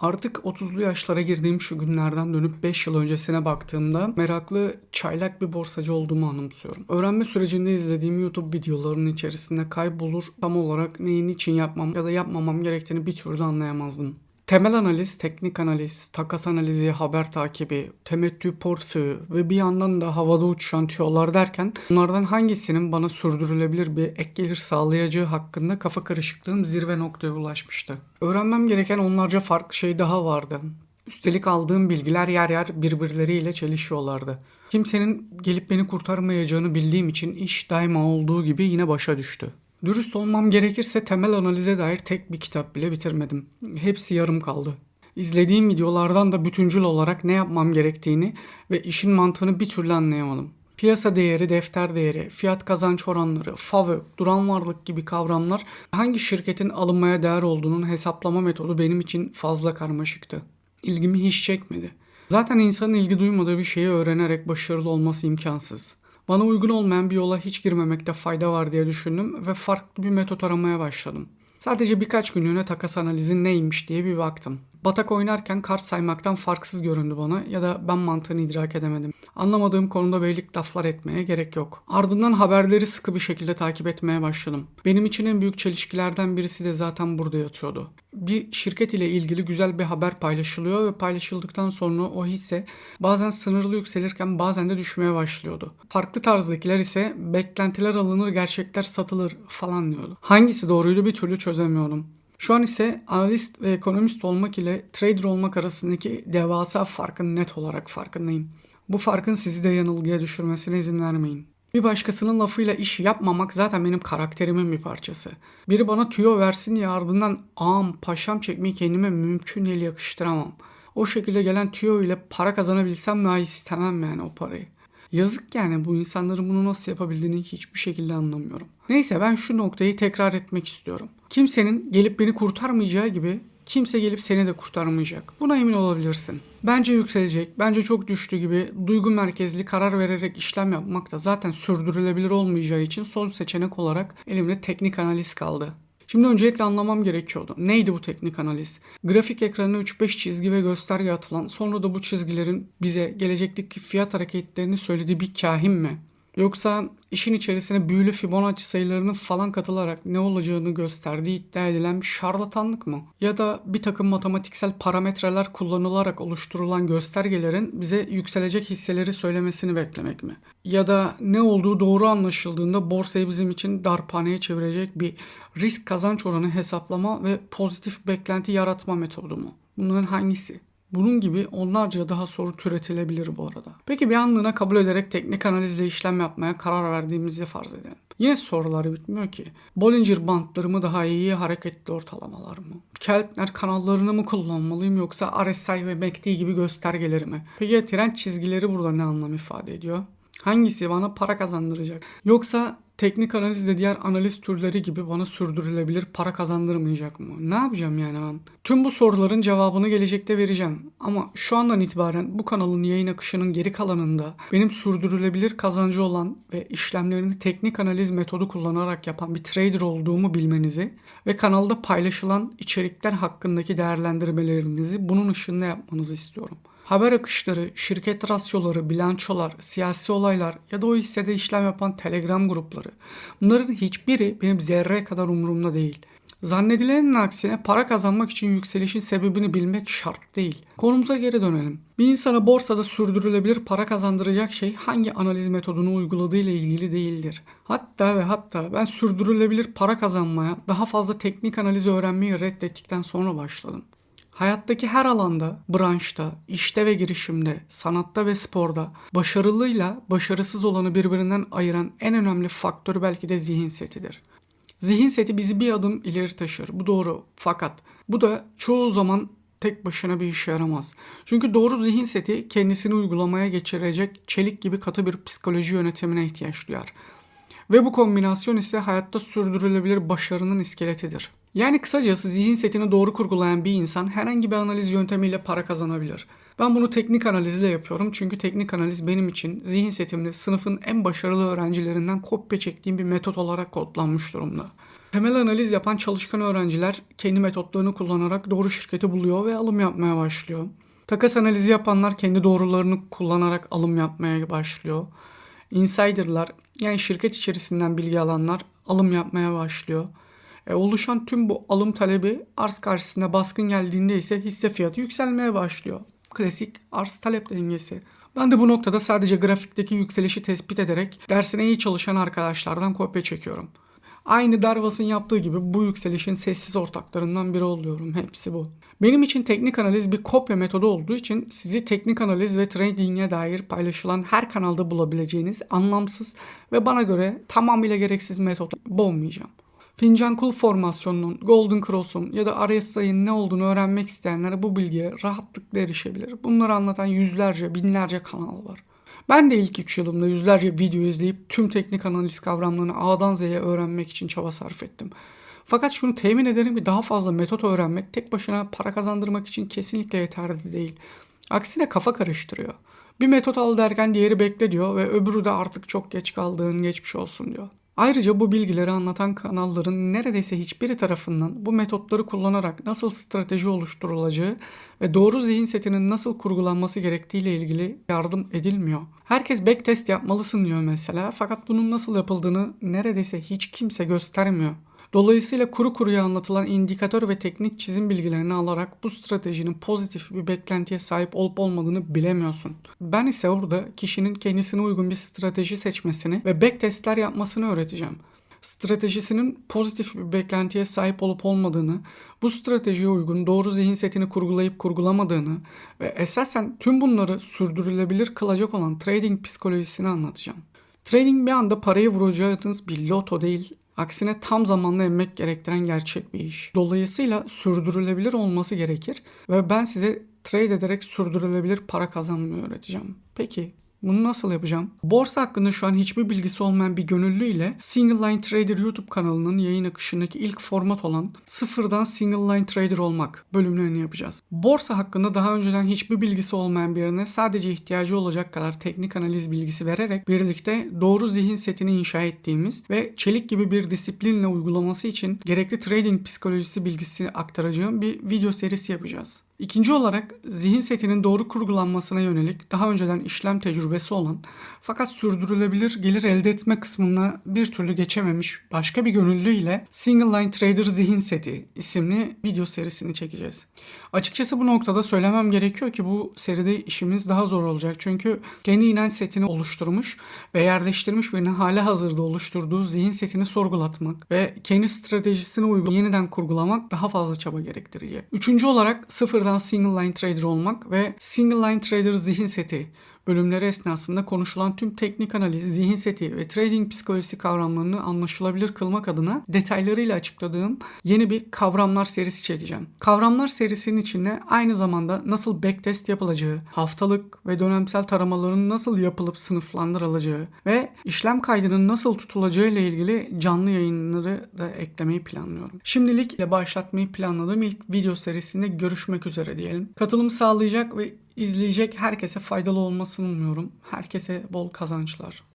Artık 30'lu yaşlara girdiğim şu günlerden dönüp 5 yıl öncesine baktığımda meraklı, çaylak bir borsacı olduğumu anımsıyorum. Öğrenme sürecinde izlediğim YouTube videolarının içerisinde kaybolur, tam olarak neyin için yapmam ya da yapmamam gerektiğini bir türlü anlayamazdım. Temel analiz, teknik analiz, takas analizi, haber takibi, temettü portföyü ve bir yandan da havada uçuşan tüyolar derken bunlardan hangisinin bana sürdürülebilir bir ek gelir sağlayacağı hakkında kafa karışıklığım zirve noktaya ulaşmıştı. Öğrenmem gereken onlarca farklı şey daha vardı. Üstelik aldığım bilgiler yer yer birbirleriyle çelişiyorlardı. Kimsenin gelip beni kurtarmayacağını bildiğim için iş daima olduğu gibi yine başa düştü. Dürüst olmam gerekirse temel analize dair tek bir kitap bile bitirmedim. Hepsi yarım kaldı. İzlediğim videolardan da bütüncül olarak ne yapmam gerektiğini ve işin mantığını bir türlü anlayamadım. Piyasa değeri, defter değeri, fiyat kazanç oranları, FAVÖK, duran varlık gibi kavramlar hangi şirketin alınmaya değer olduğunun hesaplama metodu benim için fazla karmaşıktı. İlgimi hiç çekmedi. Zaten insanın ilgi duymadığı bir şeyi öğrenerek başarılı olması imkansız. Bana uygun olmayan bir yola hiç girmemekte fayda var diye düşündüm ve farklı bir metot aramaya başladım. Sadece birkaç günlüğüne takas analizi neymiş diye bir baktım. Batak oynarken kart saymaktan farksız göründü bana ya da ben mantığını idrak edemedim. Anlamadığım konuda beylik laflar etmeye gerek yok. Ardından haberleri sıkı bir şekilde takip etmeye başladım. Benim için en büyük çelişkilerden birisi de zaten burada yatıyordu. Bir şirket ile ilgili güzel bir haber paylaşılıyor ve paylaşıldıktan sonra o hisse bazen sınırlı yükselirken bazen de düşmeye başlıyordu. Farklı tarzdakiler ise beklentiler alınır gerçekler satılır falan diyordu. Hangisi doğruydu bir türlü çözemiyordum. Şu an ise analist ve ekonomist olmak ile trader olmak arasındaki devasa farkın net olarak farkındayım. Bu farkın sizi de yanılgıya düşürmesine izin vermeyin. Bir başkasının lafıyla iş yapmamak zaten benim karakterimin bir parçası. Biri bana tüyo versin diye ardından ağam paşam çekmeyi kendime mümkün değil yakıştıramam. O şekilde gelen tüyo ile para kazanabilsem daha istemem yani o parayı. Yazık yani bu insanların bunu nasıl yapabildiğini hiçbir şekilde anlamıyorum. Neyse ben şu noktayı tekrar etmek istiyorum. Kimsenin gelip beni kurtarmayacağı gibi kimse gelip seni de kurtarmayacak. Buna emin olabilirsin. Bence yükselecek, bence çok düştü gibi duygu merkezli karar vererek işlem yapmak da zaten sürdürülebilir olmayacağı için son seçenek olarak elimde teknik analiz kaldı. Şimdi öncelikle anlamam gerekiyordu. Neydi bu teknik analiz? Grafik ekranına 3-5 çizgi ve gösterge atılan sonra da bu çizgilerin bize gelecekteki fiyat hareketlerini söylediği bir kahin mi? Yoksa işin içerisine büyülü Fibonacci sayılarının falan katılarak ne olacağını gösterdiği iddia edilen bir şarlatanlık mı? Ya da bir takım matematiksel parametreler kullanılarak oluşturulan göstergelerin bize yükselecek hisseleri söylemesini beklemek mi? Ya da ne olduğu doğru anlaşıldığında borsayı bizim için darphaneye çevirecek bir risk kazanç oranı hesaplama ve pozitif beklenti yaratma metodu mu? Bunların hangisi? Bunun gibi onlarca daha soru türetilebilir bu arada. Peki bir anlığına kabul ederek teknik analizle işlem yapmaya karar verdiğimizi farz edelim. Yine soruları bitmiyor ki. Bollinger bantları mı daha iyi, hareketli ortalamalar mı? Keltner kanallarını mı kullanmalıyım yoksa RSI ve MACD gibi göstergeleri mi? Peki ya trend çizgileri burada ne anlam ifade ediyor? Hangisi bana para kazandıracak? Yoksa teknik analiz de diğer analiz türleri gibi bana sürdürülebilir para kazandırmayacak mı? Ne yapacağım yani ben? Tüm bu soruların cevabını gelecekte vereceğim. Ama şu andan itibaren bu kanalın yayın akışının geri kalanında benim sürdürülebilir kazancı olan ve işlemlerini teknik analiz metodu kullanarak yapan bir trader olduğumu bilmenizi ve kanalda paylaşılan içerikler hakkındaki değerlendirmelerinizi bunun ışığında yapmanızı istiyorum. Haber akışları, şirket rasyoları, bilançolar, siyasi olaylar ya da o hissede işlem yapan telegram grupları. Bunların hiçbiri benim zerre kadar umurumda değil. Zannedilenin aksine para kazanmak için yükselişin sebebini bilmek şart değil. Konumuza geri dönelim. Bir insana borsada sürdürülebilir para kazandıracak şey hangi analiz metodunu uyguladığı ile ilgili değildir. Hatta ve hatta ben sürdürülebilir para kazanmaya daha fazla teknik analiz öğrenmeyi reddettikten sonra başladım. Hayattaki her alanda, branşta, işte ve girişimde, sanatta ve sporda başarılıyla başarısız olanı birbirinden ayıran en önemli faktör belki de zihin setidir. Zihin seti bizi bir adım ileri taşır. Bu doğru. Fakat bu da çoğu zaman tek başına bir işe yaramaz. Çünkü doğru zihin seti kendisini uygulamaya geçirecek çelik gibi katı bir psikoloji yönetimine ihtiyaç duyar. Ve bu kombinasyon ise hayatta sürdürülebilir başarının iskeletidir. Yani kısacası zihin setini doğru kurgulayan bir insan herhangi bir analiz yöntemiyle para kazanabilir. Ben bunu teknik analizle yapıyorum çünkü teknik analiz benim için zihin setimde sınıfın en başarılı öğrencilerinden kopya çektiğim bir metot olarak kodlanmış durumda. Temel analiz yapan çalışkan öğrenciler kendi metotlarını kullanarak doğru şirketi buluyor ve alım yapmaya başlıyor. Takas analizi yapanlar kendi doğrularını kullanarak alım yapmaya başlıyor. Insider'lar yani şirket içerisinden bilgi alanlar alım yapmaya başlıyor. E, oluşan tüm bu alım talebi arz karşısında baskın geldiğinde ise hisse fiyatı yükselmeye başlıyor. Klasik arz talep dengesi. Ben de bu noktada sadece grafikteki yükselişi tespit ederek dersine iyi çalışan arkadaşlardan kopya çekiyorum. Aynı Darvas'ın yaptığı gibi bu yükselişin sessiz ortaklarından biri oluyorum. Hepsi bu. Benim için teknik analiz bir kopya metodu olduğu için sizi teknik analiz ve trading'e dair paylaşılan her kanalda bulabileceğiniz anlamsız ve bana göre tamamıyla gereksiz metot boğmayacağım. Fincan kul formasyonunun, Golden Cross'un ya da RSI'nin ne olduğunu öğrenmek isteyenler bu bilgiye rahatlıkla erişebilir. Bunları anlatan yüzlerce, binlerce kanal var. Ben de ilk 3 yılımda yüzlerce video izleyip tüm teknik analiz kavramlarını A'dan Z'ye öğrenmek için çaba sarf ettim. Fakat şunu temin ederim ki daha fazla metot öğrenmek tek başına para kazandırmak için kesinlikle yeterli değil. Aksine kafa karıştırıyor. Bir metot al derken diğeri bekle diyor ve öbürü de artık çok geç kaldığın geçmiş olsun diyor. Ayrıca bu bilgileri anlatan kanalların neredeyse hiçbiri tarafından bu metotları kullanarak nasıl strateji oluşturulacağı ve doğru zihin setinin nasıl kurgulanması gerektiğiyle ilgili yardım edilmiyor. Herkes backtest yapmalısın diyor mesela fakat bunun nasıl yapıldığını neredeyse hiç kimse göstermiyor. Dolayısıyla kuru kuruya anlatılan indikatör ve teknik çizim bilgilerini alarak bu stratejinin pozitif bir beklentiye sahip olup olmadığını bilemiyorsun. Ben ise burada kişinin kendisine uygun bir strateji seçmesini ve backtestler yapmasını öğreteceğim stratejisinin pozitif bir beklentiye sahip olup olmadığını, bu stratejiye uygun doğru zihin setini kurgulayıp kurgulamadığını ve esasen tüm bunları sürdürülebilir kılacak olan trading psikolojisini anlatacağım. Trading bir anda parayı vuracağınız bir loto değil, Aksine tam zamanlı emmek gerektiren gerçek bir iş. Dolayısıyla sürdürülebilir olması gerekir ve ben size trade ederek sürdürülebilir para kazanmayı öğreteceğim. Peki bunu nasıl yapacağım? Borsa hakkında şu an hiçbir bilgisi olmayan bir gönüllü ile Single Line Trader YouTube kanalının yayın akışındaki ilk format olan sıfırdan Single Line Trader olmak bölümlerini yapacağız. Borsa hakkında daha önceden hiçbir bilgisi olmayan birine sadece ihtiyacı olacak kadar teknik analiz bilgisi vererek birlikte doğru zihin setini inşa ettiğimiz ve çelik gibi bir disiplinle uygulaması için gerekli trading psikolojisi bilgisi aktaracağım bir video serisi yapacağız. İkinci olarak zihin setinin doğru kurgulanmasına yönelik daha önceden işlem tecrübesi olan fakat sürdürülebilir gelir elde etme kısmına bir türlü geçememiş başka bir gönüllü ile Single Line Trader Zihin Seti isimli video serisini çekeceğiz. Açıkçası bu noktada söylemem gerekiyor ki bu seride işimiz daha zor olacak. Çünkü kendi inanç setini oluşturmuş ve yerleştirmiş birinin hali hazırda oluşturduğu zihin setini sorgulatmak ve kendi stratejisine uygun yeniden kurgulamak daha fazla çaba gerektirecek. Üçüncü olarak sıfırdan single line trader olmak ve single line trader zihin seti bölümleri esnasında konuşulan tüm teknik analiz, zihin seti ve trading psikolojisi kavramlarını anlaşılabilir kılmak adına detaylarıyla açıkladığım yeni bir kavramlar serisi çekeceğim. Kavramlar serisinin içinde aynı zamanda nasıl backtest yapılacağı, haftalık ve dönemsel taramaların nasıl yapılıp sınıflandırılacağı ve işlem kaydının nasıl tutulacağı ile ilgili canlı yayınları da eklemeyi planlıyorum. Şimdilik başlatmayı planladığım ilk video serisinde görüşmek üzere diyelim. Katılım sağlayacak ve izleyecek herkese faydalı olmasını umuyorum. Herkese bol kazançlar.